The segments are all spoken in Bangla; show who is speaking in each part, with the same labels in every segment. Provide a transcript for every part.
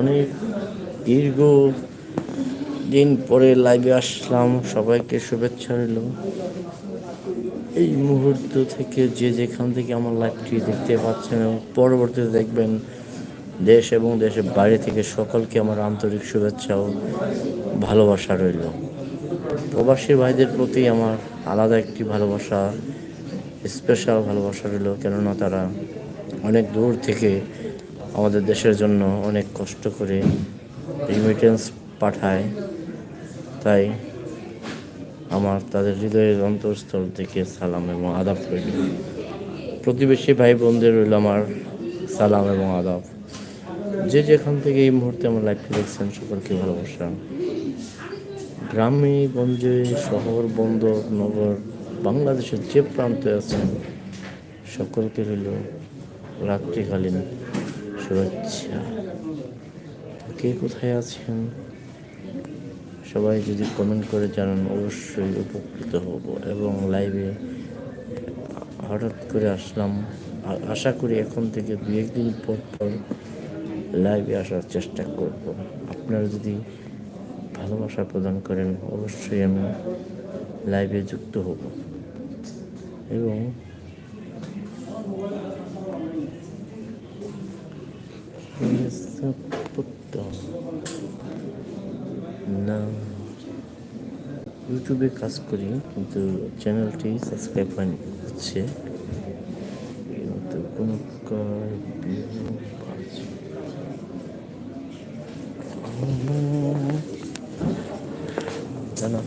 Speaker 1: অনেক দীর্ঘ দিন পরে লাইভে আসলাম। সবাইকে শুভেচ্ছা রইল। এই মুহূর্ত থেকে যে যেখান থেকে আমার লাইভটি দেখতে পাচ্ছেন এবং পরবর্তীতে দেখবেন দেশ এবং দেশের বাইরে থেকে সকলকে আমার আন্তরিক শুভেচ্ছা ও ভালোবাসা রইল। প্রবাসী ভাইদের প্রতি আমার আলাদা একটি ভালোবাসা স্পেশাল ভালোবাসা রইল। কেননা তারা অনেক দূর থেকে আমাদের দেশের জন্য অনেক কষ্ট করে রিমিটেন্স পাঠায়। তাই আমার তাদের হৃদয়ের অন্তঃস্থল থেকে সালাম এবং আদাব রইল। প্রতিবেশী ভাই বোনদের রইল আমার সালাম এবং আদাব। যে যেখান থেকে এই মুহূর্তে আমার লাইভটি দেখছেন, সকলকে ভালোবাসা। গ্রামে গঞ্জে শহর, বন্দর, নগর, বাংলাদেশের যে প্রান্তে আছেন, সকলকে রইল রাত্রিকালীন শুভেচ্ছা কে কোথায় আছেন? সবাই যদি কমেন্ট করে জানান, অবশ্যই উপকৃত হব। এবং লাইভে হঠাৎ করে আসলাম। আশা করি এখন থেকে দু একদিন পর পর লাইভে আসার চেষ্টা করব। আপনারা যদি ভালোবাসা প্রদান করেন, অবশ্যই আমি লাইভে যুক্ত হব। এবং না ইউটিউবে কাজ করি, কিন্তু চ্যানেলটি সাবস্ক্রাইব হয়নি, হচ্ছে। কিন্তু কোনো জানা?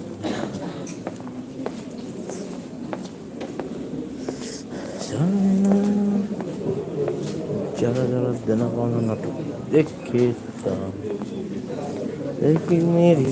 Speaker 1: যারা যারা দেনা পাওনা নাটক দেখেতাম দেখি মেরি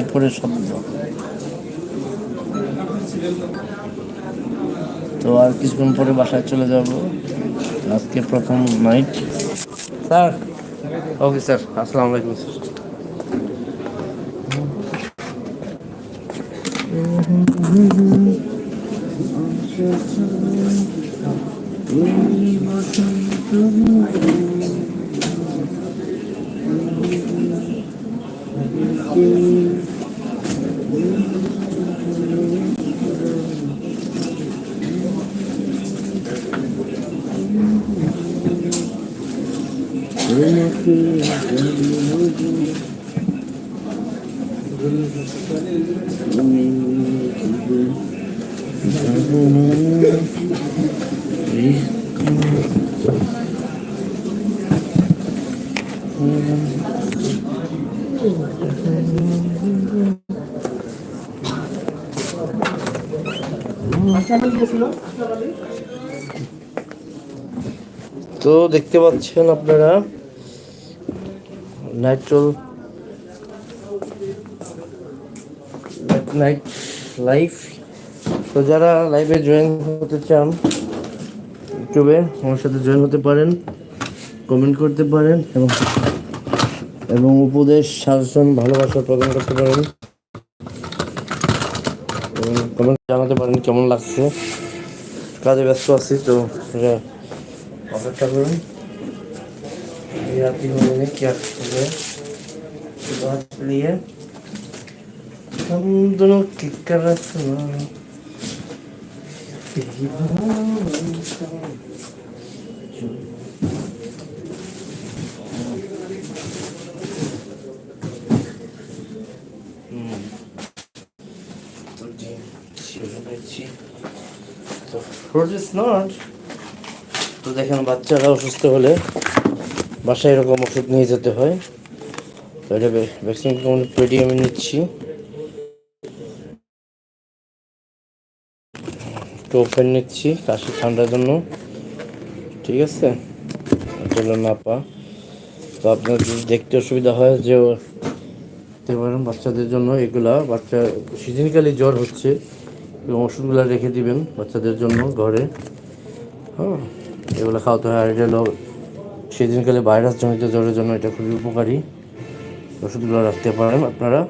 Speaker 1: উপরে শব্দ। তো আর কিছুক্ষণ পরে বাসায় চলে যাব। আজকে প্রথম নাইট স্যার ওকে স্যার আসসালামু আলাইকুম স্যার তো দেখতে পাচ্ছেন আপনারা নাইট্রোল নাইট লাইভ তো যারা লাইভে জয়েন হতে চান, ইউটিউবে আমার সাথে জয়েন হতে পারেন কমেন্ট করতে পারেন এবং এবং উপদেশ শাসন ভালোবাসা প্রদান করতে পারেন। কমেন্ট জানাতে পারেন কেমন লাগছে কাজে ব্যস্ত আছি তো এটা অপেক্ষা করুন ये आती हूँ मैंने क्या किया बात लिए हम दोनों किक कर रहे थे is not তো দেখেন, বাচ্চারা অসুস্থ হলে বাসায় এরকম ওষুধ নিয়ে যেতে হয়। তো এটা ভ্যাকসিন পেডি আমি নিচ্ছি। টোফেন নিচ্ছি, কাশি ঠান্ডার জন্য। ঠিক আছে? এটা হলো নাপা। তো আপনার যদি দেখতে অসুবিধা হয় যে বাচ্চাদের জন্য এগুলা, বাচ্চা সিজনকালি জ্বর হচ্ছে। এবং ওষুধগুলো রেখে দিবেন বাচ্চাদের জন্য ঘরে। হ্যাঁ এগুলো খাওয়াতে হয়। আর এটা হলো, সেদিনকালে ভাইরাস জনিত জ্বরের জন্য এটা খুবই উপকারী। ওষুধগুলো রাখতে পারেন আপনারা।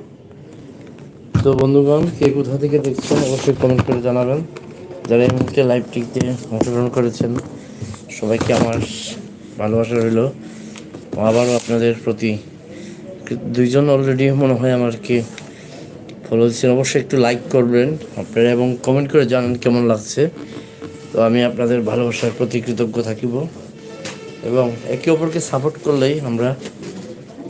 Speaker 1: তো বন্ধুগণ, কে কোথা থেকে দেখছেন অবশ্যই কমেন্ট করে জানাবেন। যারা এই মুহূর্তে লাইভটিতে অংশগ্রহণ করেছেন, সবাইকে আমার ভালোবাসা রইল। আবারও আপনাদের প্রতি দুইজন অলরেডি মনে হয় আমাকে ফলো দিচ্ছেন অবশ্যই একটু লাইক করবেন আপনারা এবং কমেন্ট করে জানান কেমন লাগছে। তো আমি আপনাদের ভালোবাসার প্রতি কৃতজ্ঞ থাকিব এবং একে অপরকে সাপোর্ট করলেই আমরা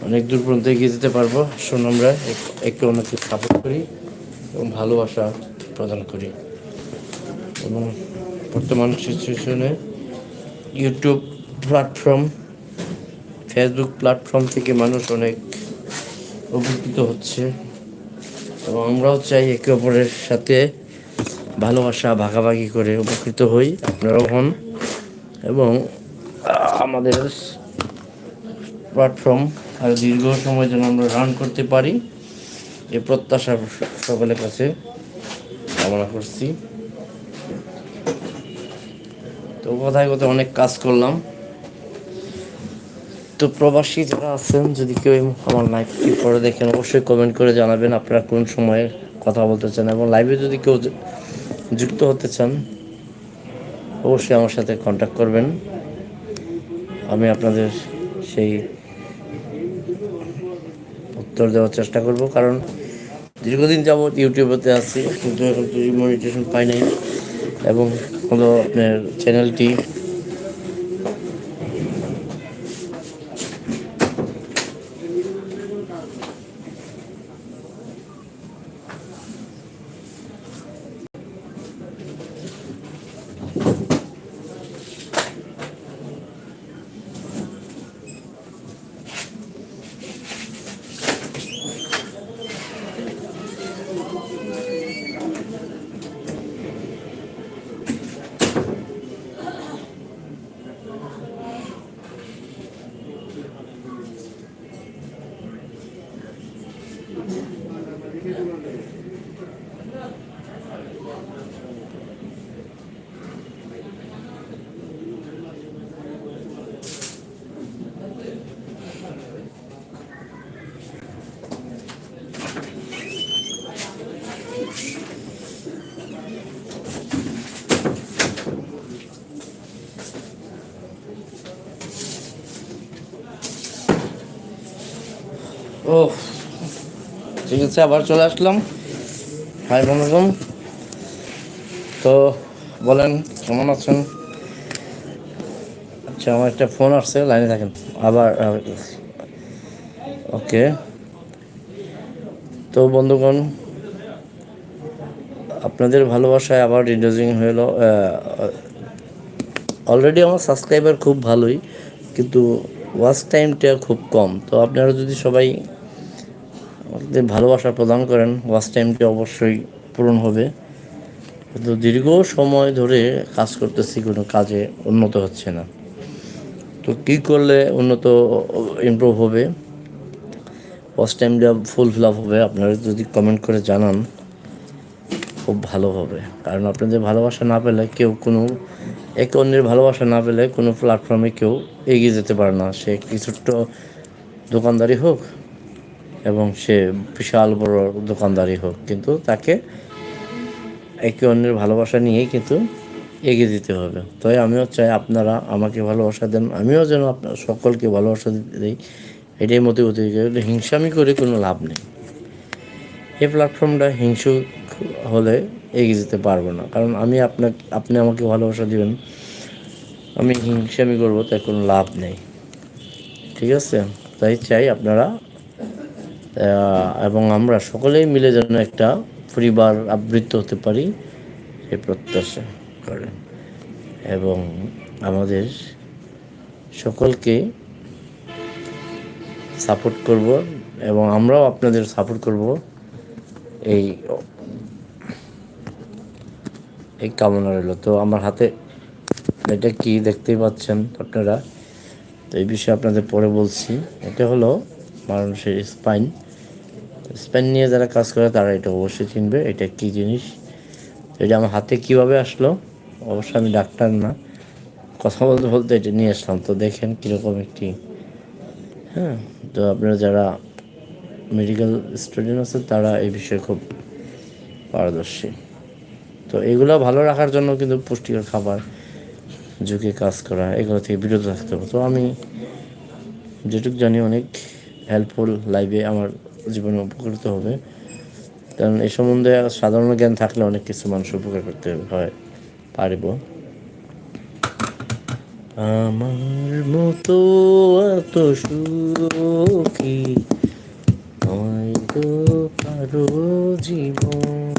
Speaker 1: অনেক দূর পর্যন্ত এগিয়ে যেতে পারব। আসুন আমরা এক- অন্যকে সাপোর্ট করি এবং ভালোবাসা প্রদান করি। এবং বর্তমান সিচুয়েশনে ইউটিউব প্ল্যাটফর্ম ফেসবুক প্ল্যাটফর্ম থেকে মানুষ অনেক উপকৃত হচ্ছে। এবং আমরাও চাই একে অপরের সাথে ভালোবাসা, ভাগাভাগি করে উপকৃত হই, আপনারাও হন। এবং আমাদের প্ল্যাটফর্ম আর দীর্ঘ সময় যেন আমরা রান করতে পারি এই প্রত্যাশা সকলের কাছে কামনা করছি। তো কোথায় কোথায় অনেক কাজ করলাম। তো প্রবাসী যারা আছেন, যদি কেউ আমার লাইভটি পরে দেখেন, অবশ্যই কমেন্ট করে জানাবেন আপনারা কোন সময়ে কথা বলতে চান এবং লাইভে যদি কেউ যুক্ত হতে চান, অবশ্যই আমার সাথে কন্ট্যাক্ট করবেন। আমি আপনাদের সেই উত্তর দেওয়ার চেষ্টা করব, কারণ দীর্ঘদিন যাবৎ ইউটিউবেতে আছি, কিন্তু এখন মনিটেশন পাই নাই, এবং হলো আপনার চ্যানেলটি ও ঠিক আছে, আবার চলে আসলাম। হাই বন্ধুগণ। তো বলেন, কেমন আছেন? আচ্ছা আমার একটা ফোন আসছে, লাইনে থাকেন। আবার ওকে। তো বন্ধুগণ, আপনাদের ভালোবাসায় আবার রিডিউজিং হলো অলরেডি আমার সাবস্ক্রাইবার খুব ভালোই, কিন্তু ওয়াচ টাইমটা খুব কম। তো আপনারা যদি সবাই ভালোবাসা প্রদান করেন ওয়াচ টাইমটা অবশ্যই পূরণ হবে। কিন্তু দীর্ঘ সময় ধরে কাজ করতেছি, কোনো কাজে উন্নত হচ্ছে না। তো কী করলে উন্নত ইমপ্রুভ হবে? ওয়াচ টাইমটা ফুল ফিল আপ হবে, আপনারা যদি কমেন্ট করে জানান, খুব ভালো হবে। কারণ আপনাদের ভালোবাসা না পেলে কেউ কোনো, একে অন্যের ভালোবাসা না পেলে কোনো প্ল্যাটফর্মে কেউ এগিয়ে যেতে পারে না। সে একটি ছোট্ট দোকানদারি হোক এবং সে বিশাল বড় দোকানদারি হোক, কিন্তু তাকে একে অন্যের ভালোবাসা নিয়েই কিন্তু এগিয়ে দিতে হবে। তাই আমিও চাই আপনারা আমাকে ভালোবাসা দেন, আমিও যেন আপনার সকলকে ভালোবাসা দিতে দিই, এটাই মতে মতিগতি হিংসামি করে কোনো লাভ নেই। এই প্ল্যাটফর্মটা হিংসুক হলে এগিয়ে যেতে পারব না, কারণ আমি আপনাকে আপনি আমাকে ভালোবাসা দিবেন, আমি হিংসামি করব, তার কোনো লাভ নেই। ঠিক আছে? তাই চাই আপনারা এবং আমরা সকলেই মিলে যেন একটা পরিবার আবৃত্ত হতে পারি এই প্রত্যাশা করেন। এবং আমাদের সকলকে সাপোর্ট করব এবং আমরাও আপনাদের সাপোর্ট করব এই এই কামনা রইল। তো আমার হাতে এটা কি দেখতেই পাচ্ছেন আপনারা? তো এই বিষয়ে আপনাদের পরে বলছি। এটা হলো মানুষের স্পাইন স্পাইন নিয়ে যারা কাজ করে, তারা এটা অবশ্যই চিনবে, এটা কি জিনিস, এটা আমার হাতে কীভাবে আসলো, অবশ্য আমি ডাক্তার না, কথা বলতে বলতে এটা নিয়ে আসলাম। তো দেখেন কীরকম একটি হ্যাঁ তো আপনারা যারা মেডিকেল স্টুডেন্ট আছে তারা এই বিষয়ে খুব পারদর্শী। তো এগুলো ভালো রাখার জন্য কিন্তু পুষ্টিকর খাবার, ঝুঁকে কাজ করা, এগুলো থেকে বিরত থাকতে হবে। তো আমি যেটুকু জানি অনেক হেল্পফুল লাইফে আমার জীবনে উপকৃত হবে। কারণ এই সম্বন্ধে সাধারণ জ্ঞান থাকলে অনেক কিছু মানুষ উপকার করতে হয়, পারিব। আমার মতো এত সুখী নয় তো কারও জীবন।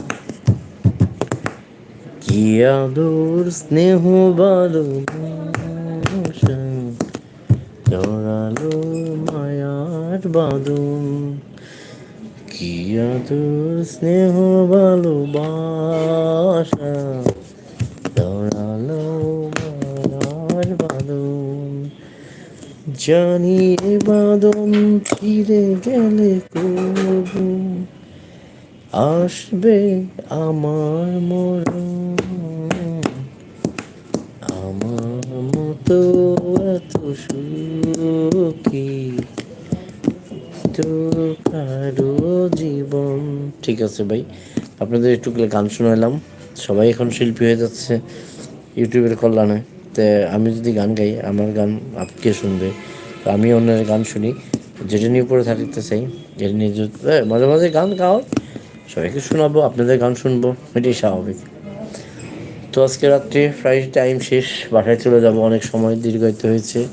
Speaker 1: কি আদর, স্নেহ, ভালোবাসা, জড়ালো মায়ার বাদন কি আদর স্নেহ ভালোবাসা জড়ালো মায়ার বাদন জানি বাদন ফিরে গেলে কবু। আসবে আমার মরণ। আমার মতো এত সুখী কারও জীবন। ঠিক আছে ভাই, আপনাদের একটু গান শোনালাম সবাই এখন শিল্পী হয়ে যাচ্ছে ইউটিউবের কল্যাণে। তো আমি যদি গান গাই, আমার গান আপ- কে শুনবে? আমি অন্যের গান শুনি। যেটা নিয়ে পড়ে থাকতে চাই যেটা নিয়ে মাঝে মাঝে গান গাও। সবাইকে শোনাবো, আপনাদের গান শুনব, এটাই স্বাভাবিক। তো আজকে রাত্রে প্রায় টাইম শেষ, বাসায় চলে যাব, অনেক সময় দীর্ঘায়িত হয়েছে।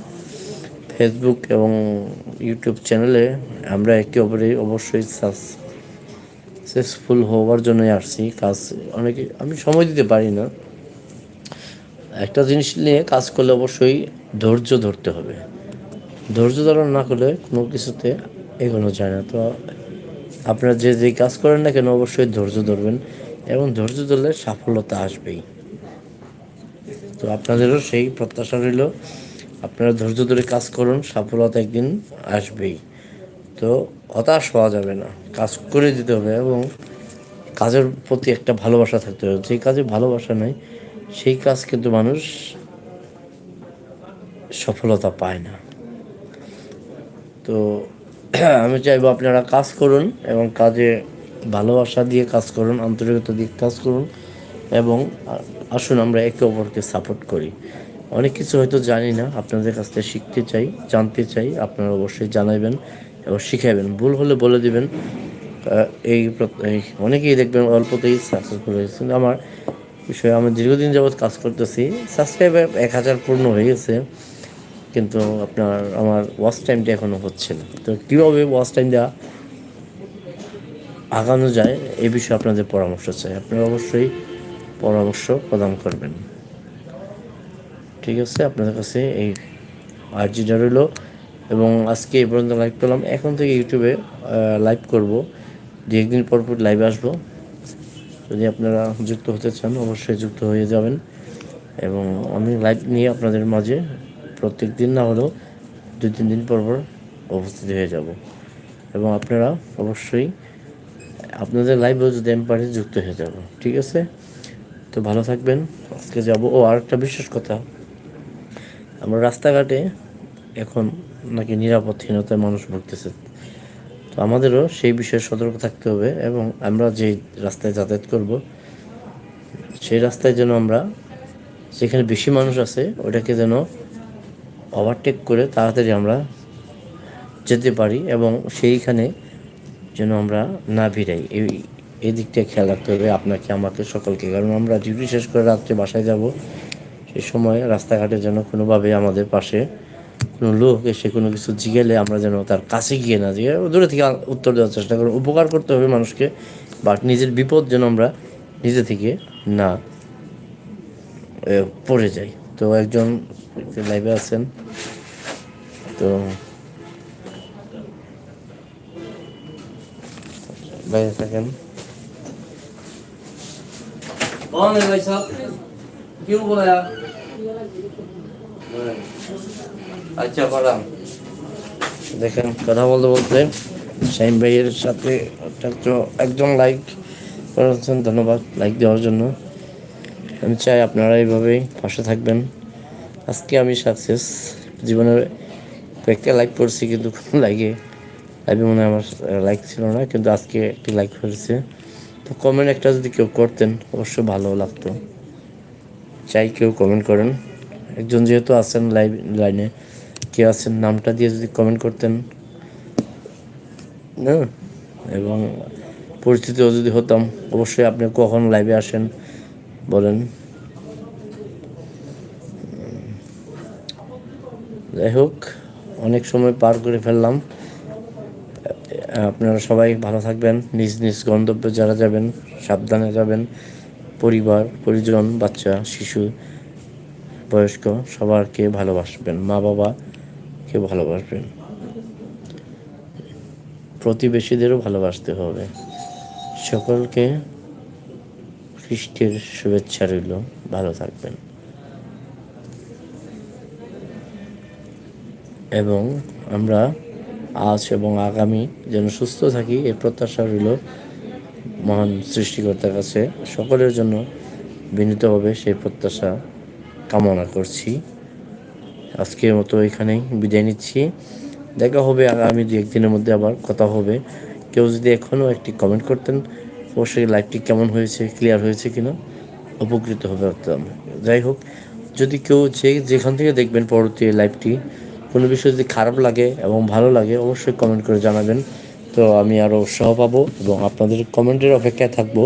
Speaker 1: ফেসবুক এবং ইউটিউব চ্যানেলে আমরা একে অপরে অবশ্যই সাকসেসফুল হওয়ার জন্যই আসছি। কাজ অনেকে, আমি সময় দিতে পারি না। একটা জিনিস নিয়ে কাজ করলে অবশ্যই ধৈর্য ধরতে হবে। ধৈর্য ধারণ না করলে কোনো কিছুতে এগোনো যায় না। তো আপনারা যে যে কাজ করেন না কেন অবশ্যই ধৈর্য ধরবেন এবং ধৈর্য ধরলে সাফল্যতা আসবেই। তো আপনাদেরও সেই প্রত্যাশা রইল। আপনারা ধৈর্য ধরে কাজ করুন, সফলতা একদিন আসবেই। তো হতাশ হওয়া যাবে না, কাজ করে দিতে হবে এবং কাজের প্রতি একটা ভালোবাসা থাকতে হবে। যে কাজে ভালোবাসা নাই, সেই কাজ কিন্তু মানুষ সফলতা পায় না। তো আমি চাইব আপনারা কাজ করুন এবং কাজে ভালোবাসা দিয়ে কাজ করুন, আন্তরিকতা দিয়ে কাজ করুন এবং আসুন আমরা একে অপরকে সাপোর্ট করি। অনেক কিছু হয়তো জানি না, আপনাদের কাছ থেকে শিখতে চাই, জানতে চাই, আপনারা অবশ্যই জানাবেন এবং শিখাবেন ভুল হলে বলে দিবেন। এই অনেকেই দেখবেন অল্পতেই সাকসেসফুল হয়েছে। কিন্তু আমার বিষয়ে, আমি দীর্ঘদিন যাবৎ কাজ করতেছি। সাবস্ক্রাইবার এক হাজার পূর্ণ হয়ে গেছে। কিন্তু আপনার, আমার ওয়াচ টাইমটা এখনও হচ্ছে না। তো কীভাবে ওয়াচ টাইম দেওয়া আগানো যায় এই বিষয়ে আপনাদের পরামর্শ চাই। আপনারা অবশ্যই পরামর্শ প্রদান করবেন। ঠিক আছে, আপনাদের কাছে এই আর্জিটা রইল এবং আজকে এই পর্যন্ত লাইভ করলাম এখন থেকে ইউটিউবে লাইভ করব। দু একদিন পর পর লাইভে আসব। যদি আপনারা যুক্ত হতে চান, অবশ্যই যুক্ত হয়ে যাবেন। এবং আমি লাইভ নিয়ে আপনাদের মাঝে প্রত্যেক দিন না হলেও দু তিন দিন পর পর উপস্থিত হয়ে যাব। এবং আপনারা অবশ্যই আপনাদের লাইভেও যদি আমি পারি, যুক্ত হয়ে যাব। ঠিক আছে? তো ভালো থাকবেন। আজকে যাব। ও আর একটা বিশেষ কথা। আমরা রাস্তাঘাটে এখন নাকি নিরাপত্তাহীনতায় মানুষ ভুগতেছে। তো আমাদেরও সেই বিষয়ে সতর্ক থাকতে হবে এবং আমরা যে রাস্তায় যাতায়াত করব, সেই রাস্তায় যেন আমরা যেখানে বেশি মানুষ আছে, ওটাকে যেন ওভারটেক করে তাড়াতাড়ি আমরা যেতে পারি এবং সেইখানে যেন আমরা না ভিড়াই। এই এই দিকটা খেয়াল রাখতে হবে আপনাকে, আমাকে, সকলকে। কারণ আমরা ডিউটি শেষ করে রাত্রে বাসায় যাব এ সময় রাস্তাঘাটে যেন কোনোভাবে আমাদের পাশে কোনো লোক এসে কোনো কিছু জিগেলে আমরা যেন তার কাছে গিয়ে না জিগে দূরে থেকে উত্তর দেওয়ার চেষ্টা করি উপকার করতে হবে মানুষকে, বাট নিজের বিপদ যেন আমরা নিজে থেকে না পড়ে যাই। তো একজন লাইভে আছেন। তো বাইরে থাকেন।
Speaker 2: क्यों बुलाया
Speaker 1: আচ্ছা পারাম দেখেন কথা বলতে বলতে শাহিম ভাইয়ের সাথে একটা তো একজন লাইক করেছেন ধন্যবাদ লাইক দেওয়ার জন্য আমি চাই আপনারা এইভাবেই পাশে থাকবেন আজকে আমি সাকসেস জীবনের কয়েকটা লাইক করছি কিন্তু কোনো লাইকে লাইভে মনে হয় আমার লাইক ছিল না কিন্তু আজকে একটি লাইক হয়েছে তো কমেন্ট একটা যদি কেউ করতেন অবশ্যই ভালো লাগতো চাই কেউ কমেন্ট করেন। একজন যেহেতু আছেন লাইভ লাইনে কেউ আছেন, নামটা দিয়ে যদি কমেন্ট করতেন। না? এবং পরিস্থিতিও যদি হতাম, অবশ্যই আপনি কখন লাইভে আসেন বলেন। যাই হোক, অনেক সময় পার করে ফেললাম। আপনারা সবাই ভালো থাকবেন, নিজ নিজ গন্তব্যে যারা যাবেন, সাবধানে যাবেন। পরিবার, পরিজন, বাচ্চা, শিশু, বয়স্ক সবারকে ভালোবাসবেন মা বাবাকে ভালোবাসবেন। প্রতিবেশীদেরও ভালোবাসতে হবে। সকলকে খ্রিস্টের শুভেচ্ছা রইল। ভালো থাকবেন। এবং আমরা আজ এবং আগামী যেন সুস্থ থাকি এই প্রত্যাশা রইল। মহান সৃষ্টিকর্তার কাছে সকলের জন্য বিনীতভাবে সেই প্রত্যাশা কামনা করছি। আজকের মতো এখানেই বিদায় নিচ্ছি। দেখা হবে আগামী দু একদিনের মধ্যে আবার কথা হবে। কেউ যদি এখনও একটি কমেন্ট করতেন, অবশ্যই লাইভটি কেমন হয়েছে ক্লিয়ার হয়েছে কিনা, উপকৃত হবে হতাম। যাই হোক, যদি কেউ যে যেখান থেকে দেখবেন পরবর্তী লাইভটি কোনো বিষয় যদি খারাপ লাগে এবং ভালো লাগে, অবশ্যই কমেন্ট করে জানাবেন। তো আমি আরও উৎসাহ পাবো এবং আপনাদের কমেন্টের অপেক্ষায় থাকব।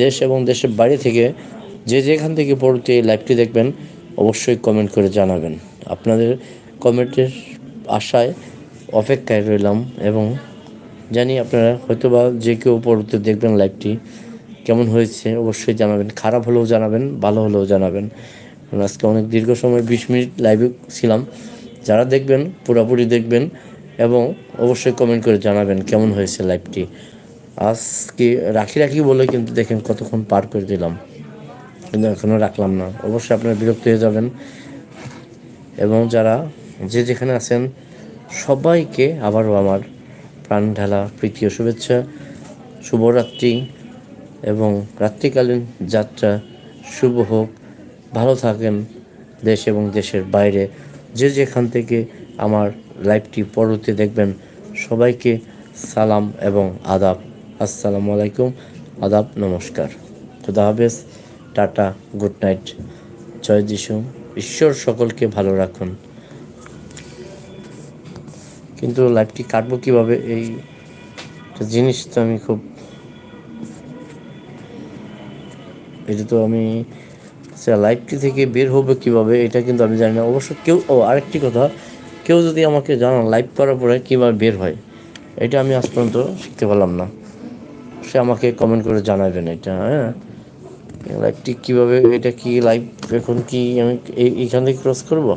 Speaker 1: দেশ এবং দেশের বাইরে থেকে যে যেখান থেকে পরবর্তী এই লাইভটি দেখবেন, অবশ্যই কমেন্ট করে জানাবেন। আপনাদের কমেন্টের আশায় অপেক্ষায় রইলাম এবং জানি আপনারা হয়তোবা যে কেউ পড়তে দেখবেন লাইভটি কেমন হয়েছে অবশ্যই জানাবেন। খারাপ হলেও জানাবেন, ভালো হলেও জানাবেন। আজকে অনেক দীর্ঘ সময়, বিশ মিনিট লাইভে ছিলাম। যারা দেখবেন, পুরোপুরি দেখবেন এবং অবশ্যই কমেন্ট করে জানাবেন কেমন হয়েছে লাইভটি আজকে রাখি রাখি বলে কিন্তু দেখেন কতক্ষণ পার করে দিলাম। কিন্তু এখনও রাখলাম না। অবশ্যই আপনারা বিরক্ত হয়ে যাবেন। এবং যারা যে যেখানে আছেন, সবাইকে আবারও আমার প্রাণ ঢালা প্রীতি ও শুভেচ্ছা। শুভরাত্রি এবং রাত্রিকালীন যাত্রা শুভ হোক। ভালো থাকেন দেশ এবং দেশের বাইরে। যে যেখান থেকে আমার লাইভটি পরবর্তী দেখবেন। সবাইকে সালাম এবং আদাব। আসসালামু আলাইকুম, আদাব, নমস্কার। খুদা হাফেজ, টাটা, গুড নাইট। জয় যিশু। ঈশ্বর সকলকে ভালো রাখুন। কিন্তু লাইভটি কাটবো কীভাবে? এই জিনিস তো আমি খুব এটা তো আমি লাইভটি থেকে বের হবে কীভাবে? এটা কিন্তু আমি জানি না। অবশ্য কেউ, ও আরেকটি কথা কেউ যদি আমাকে জানান লাইভ করার পরে কীভাবে বের হয়, এটা আমি আজ পর্যন্ত শিখতে পারলাম না। সে আমাকে কমেন্ট করে জানাবেন এটা হ্যাঁ? লাইভটি কীভাবে, এটা কি লাইভ এখন কি আমি এই, এইখান থেকে ক্রস করব?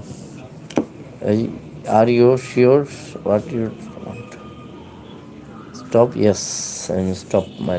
Speaker 1: এই are you sure what you stop yes I stop my